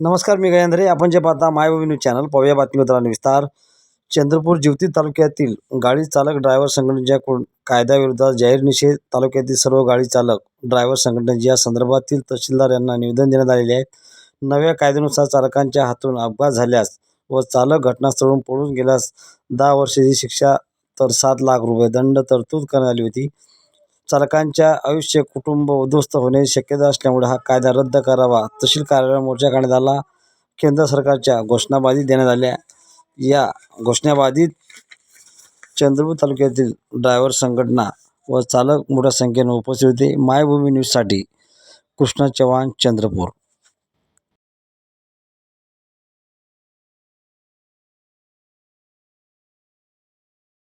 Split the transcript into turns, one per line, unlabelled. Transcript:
नमस्कार मी गजेंद्रे आपण जे पाहता मायभूमी न्यूज चॅनल पाहूया बातमीपत्राने विस्तार. चंद्रपूर जिवती तालुक्यातील गाडी चालक ड्रायव्हर संघटनेच्या कायद्याविरोधात जाहीर निषेध. तालुक्यातील सर्व गाडी चालक ड्रायव्हर संघटनेचे या संदर्भातील तहसीलदार यांना निवेदन देण्यात आलेले आहे. नव्या कायद्यानुसार चालकांच्या हातून अपघात झाल्यास व चालक घटनास्थळून पळून गेल्यास दहा वर्षाची शिक्षा तर सात लाख रुपये दंड तरतूद करण्यात आली होती. चालकांच्या आयुष्य कुटुंब उद्ध्वस्त होण्याची शक्यता असल्यामुळे हा कायदा रद्द करावा. तहसील कार्यालय मोर्चा काढण्यात आला. केंद्र सरकारच्या घोषणाबाजी देण्यात आल्या. या घोषणाबाजीत चंद्रपूर तालुक्यातील ड्रायव्हर संघटना व चालक मोठ्या संख्येने उपस्थित होते. मायभूमी न्यूजसाठी कृष्णा चव्हाण चंद्रपूर.